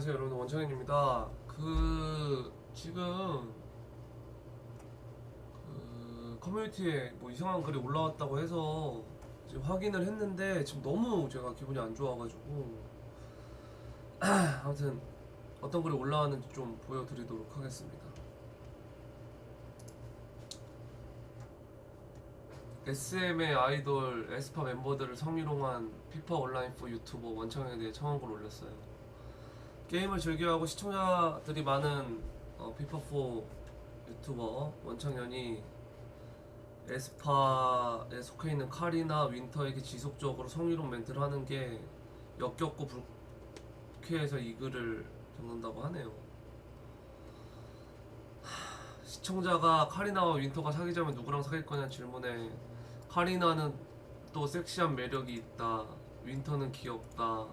안녕하세요 여러분 원창현입니다. 그 지금 그 커뮤니티에 뭐 이상한 글이 올라왔다고 해서 지금 확인을 했는데 지금 너무 제가 기분이 안 좋아가지고 아무튼 어떤 글이 올라왔는지 좀 보여드리도록 하겠습니다. SM의 아이돌 에스파 멤버들을 성희롱한 피파 온라인 4 유튜버 원창현에 대해 청원글 올렸어요. 게임을 즐겨하고 시청자들이 많은 어, 피파4 유튜버 원창현이 에스파에 속해 있는 카리나 윈터에게 지속적으로 성희롱 멘트를 하는 게 역겹고 불쾌해서 이 글을 적는다고 하네요. 하, 시청자가 카리나와 윈터가 사귀자면 누구랑 사귈 거냐 질문에 카리나는 또 섹시한 매력이 있다. 윈터는 귀엽다.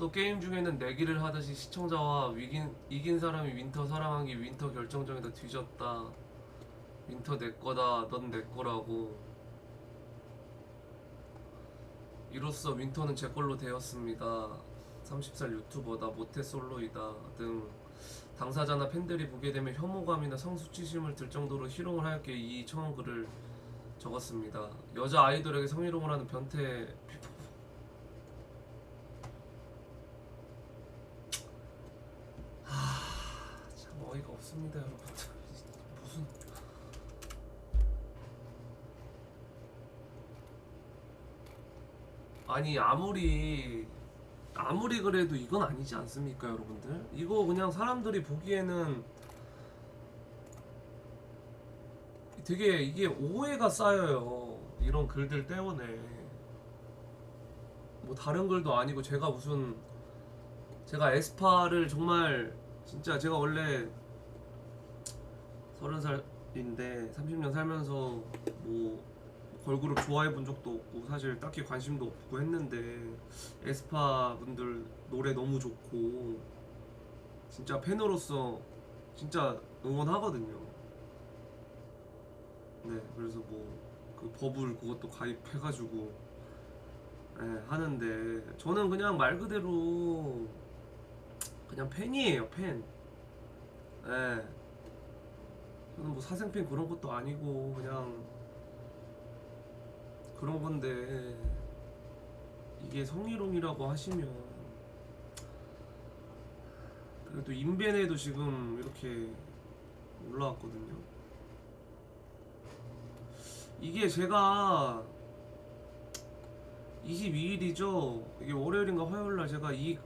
또 게임 중에는 내기를 하듯이 시청자와 위긴, 이긴 사람이 윈터 사랑하기 윈터 결정적이다 뒤졌다. 윈터 내 거다 넌 내 거라고. 이로써 윈터는 제 걸로 되었습니다. 30살 유튜버다 모태 솔로이다 등 당사자나 팬들이 보게 되면 혐오감이나 성수치심을 들 정도로 희롱을 하였기에 이 청원 글을 적었습니다. 여자 아이돌에게 성희롱을 하는 변태 참 여러분들 무슨. 아니 아무리 아무리 그래도 이건 아니지 않습니까 여러분들? 이거 그냥 사람들이 보기에는 되게 이게 오해가 쌓여요 이런 글들 때문에. 뭐 다른 글도 아니고 제가 무슨 제가 에스파를 정말 진짜 제가 원래 서른 살인데 30년 살면서 뭐 걸그룹 좋아해 본 적도 없고 사실 딱히 관심도 없고 했는데 에스파 분들 노래 너무 좋고 진짜 팬으로서 진짜 응원하거든요. 네, 그래서 뭐 그 버블 그것도 가입해가지고 예, 하는데 저는 그냥 말 그대로 그냥 팬이에요 팬. 예. 뭐 사생팬 그런 것도 아니고 그냥 그런 건데 이게 성희롱이라고 하시면 그래도 인벤에도 지금 이렇게 올라왔거든요. 이게 제가 22일이죠. 이게 월요일인가 화요일날 제가 이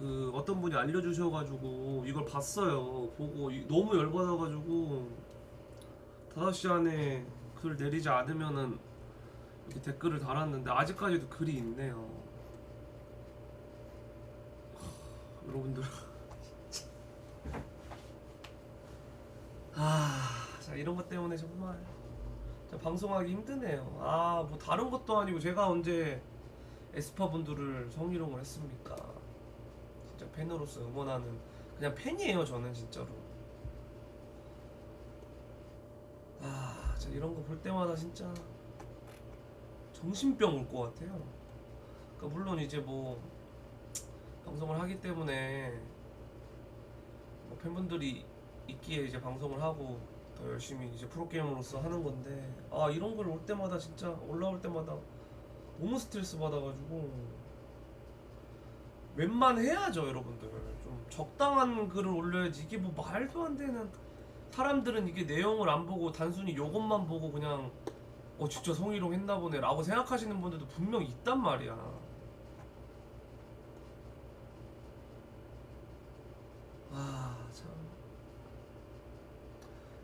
그 어떤 분이 알려주셔가지고 이걸 봤어요. 보고 이- 너무 열받아가지고 5시 안에 글 내리지 않으면은 이렇게 댓글을 달았는데 아직까지도 글이 있네요. 하, 여러분들. 아, 자 이런 것 때문에 정말 자, 방송하기 힘드네요. 아, 뭐 다른 것도 아니고 제가 언제 에스파 분들을 성희롱을 했습니까? 진짜 팬으로서 응원하는 그냥 팬이에요, 저는 진짜로. 아, 자 이런 거 볼 때마다 진짜 정신병 올 것 같아요. 그러니까 물론 이제 뭐 방송을 하기 때문에 뭐 팬분들이 있기에 이제 방송을 하고 더 열심히 이제 프로게이머로서 하는 건데 아 이런 걸 올 때마다 진짜 올라올 때마다 너무 스트레스 받아가지고 웬만해야죠 여러분들 좀 적당한 글을 올려야지 이게 뭐 말도 안 되는 사람들은 이게 내용을 안 보고 단순히 요것만 보고 그냥 어 진짜 성희롱 했나 보네 라고 생각하시는 분들도 분명 있단 말이야. 아 참.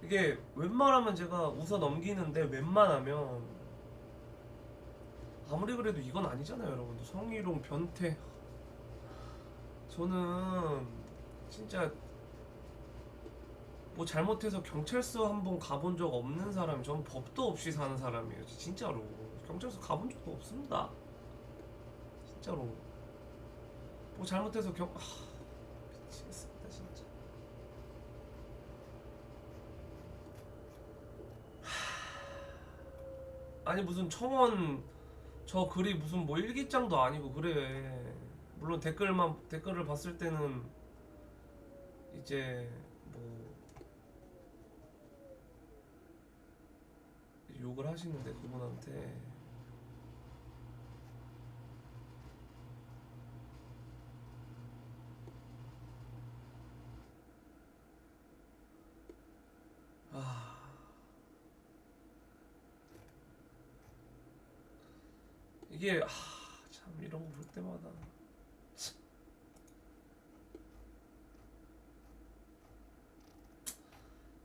이게 웬만하면 제가 웃어 넘기는데 웬만하면 아무리 그래도 이건 아니잖아요 여러분들. 성희롱 변태. 저는 진짜 뭐 잘못해서 경찰서 한 번 가본 적 없는 사람이 전 법도 없이 사는 사람이에요 진짜로. 경찰서 가본 적도 없습니다. 진짜로. 뭐 잘못해서 경 하, 미치겠습니다 진짜. 하, 아니 무슨 청원 저 글이 무슨 뭐 일기장도 아니고 그래. 물론 댓글만 댓글을 봤을 때는 이제 뭐 욕을 하시는데 그분한테 아 이게 아, 참 이런 거 볼 때마다 참.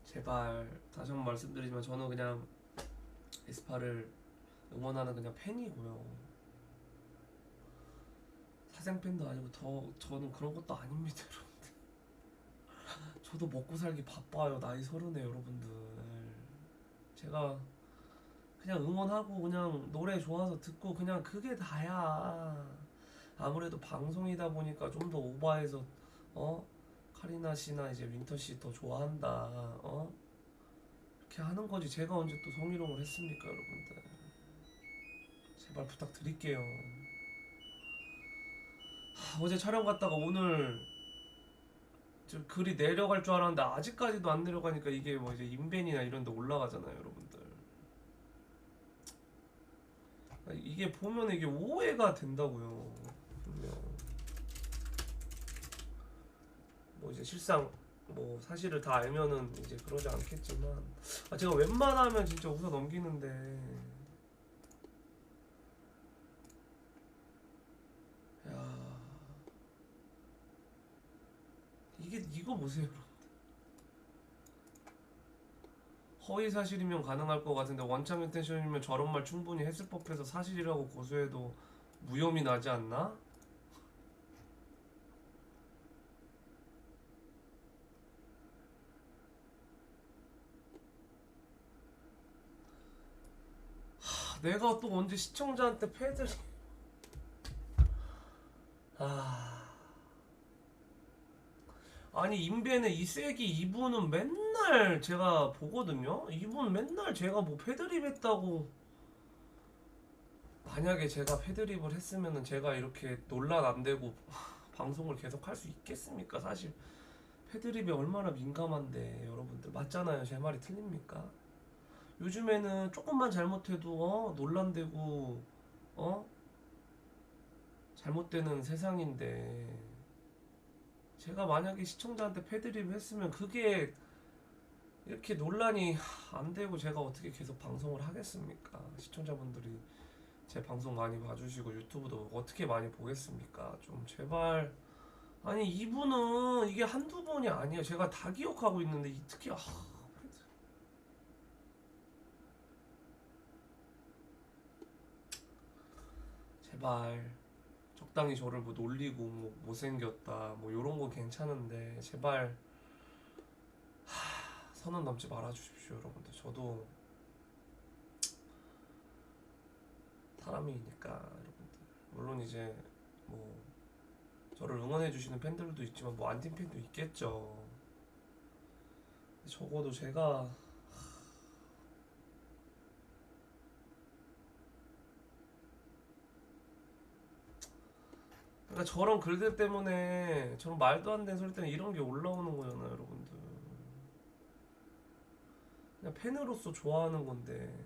제발 다시 한번 말씀드리지만 저는 그냥 에스파를 응원하는 그냥 팬이고요. 사생 팬도 아니고 더 저는 그런 것도 아닙니다, 여러분들. 저도 먹고 살기 바빠요. 나이 서른에 여러분들. 제가 그냥 응원하고 그냥 노래 좋아서 듣고 그냥 그게 다야. 아무래도 방송이다 보니까 좀 더 오버해서 어 카리나 씨나 이제 윈터 씨 더 좋아한다. 어 이렇게 하는 거지. 제가 언제 또 성희롱을 했습니까, 여러분들? 제발 부탁드릴게요. 하, 어제 촬영 갔다가 오늘 저 글이 내려갈 줄 알았는데 아직까지도 안 내려가니까 이게 뭐 이제 인벤이나 이런 데 올라가잖아요, 여러분들. 아, 이게 보면 이게 오해가 된다고요. 분명. 뭐 이제 실상 뭐 사실을 다 알면은 이제 그러지 않겠지만. 아 제가 웬만하면 진짜 웃어 넘기는데. 야. 이게 이거 보세요 허위 사실이면 가능할 것 같은데 원창 인텐션이면 저런 말 충분히 했을 법해서 사실이라고 고소해도 무혐의 나지 않나? 내가 또 언제 시청자한테 패드를 아. 아니 인벤의 이세기 이분은 맨날 제가 보거든요? 이분 맨날 제가 뭐 패드립 했다고. 만약에 제가 패드립을 했으면은 제가 이렇게 논란 안 되고 방송을 계속 할 수 있겠습니까? 사실. 패드립이 얼마나 민감한데 여러분들. 맞잖아요. 제 말이 틀립니까 요즘에는 조금만 잘못해도 어 논란되고 어 잘못되는 세상인데 제가 만약에 시청자한테 패드립 했으면 그게 이렇게 논란이 안 되고 제가 어떻게 계속 방송을 하겠습니까? 시청자분들이 제 방송 많이 봐주시고 유튜브도 어떻게 많이 보겠습니까? 좀 제발 아니 이분은 이게 한두 번이 아니에요. 제가 다 기억하고 있는데 이 특히 아 제발 적당히 저를 뭐 놀리고 뭐 못생겼다 뭐 요런 거 괜찮은데 제발 하, 선은 넘지 말아 주십시오 여러분들. 저도 사람이니까 여러분들. 물론 이제 뭐 저를 응원해 주시는 팬들도 있지만 뭐 안팀 팬도 있겠죠. 적어도 제가 그러니까 저런 글들 때문에 저런 말도 안 되는 소리 때문에 이런 게 올라오는 거잖아요, 여러분들. 그냥 팬으로서 좋아하는 건데.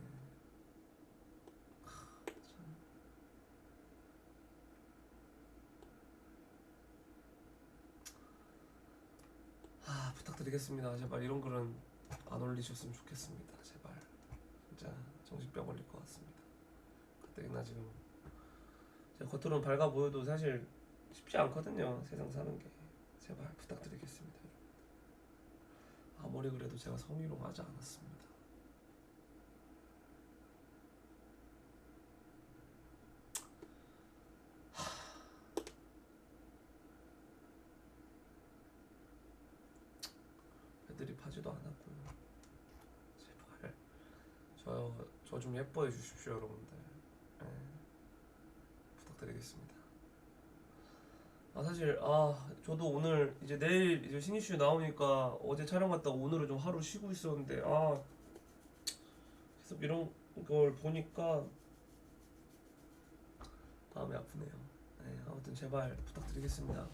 아, 부탁드리겠습니다. 제발 이런 글은 안 올리셨으면 좋겠습니다. 제발. 진짜 정신병 걸릴 것 같습니다. 그때나 지금 겉으로는 밝아 보여도 사실 쉽지 않거든요. 세상 사는 게. 제발 부탁드리겠습니다. 아무리 그래도 제가 성희롱 하지 않았습니다. 애들이 파지도 않았고요. 제발 저 저 좀 예뻐해 주십시오, 여러분들. 네. 부탁드리겠습니다. 아 사실 아 저도 오늘 이제 내일 이제 신이슈 나오니까 어제 촬영 갔다 가 오늘은 좀 하루 쉬고 있었는데 아 계속 이런 걸 보니까 마음이 아프네요. 네, 아, 아무튼 제발 부탁드리겠습니다.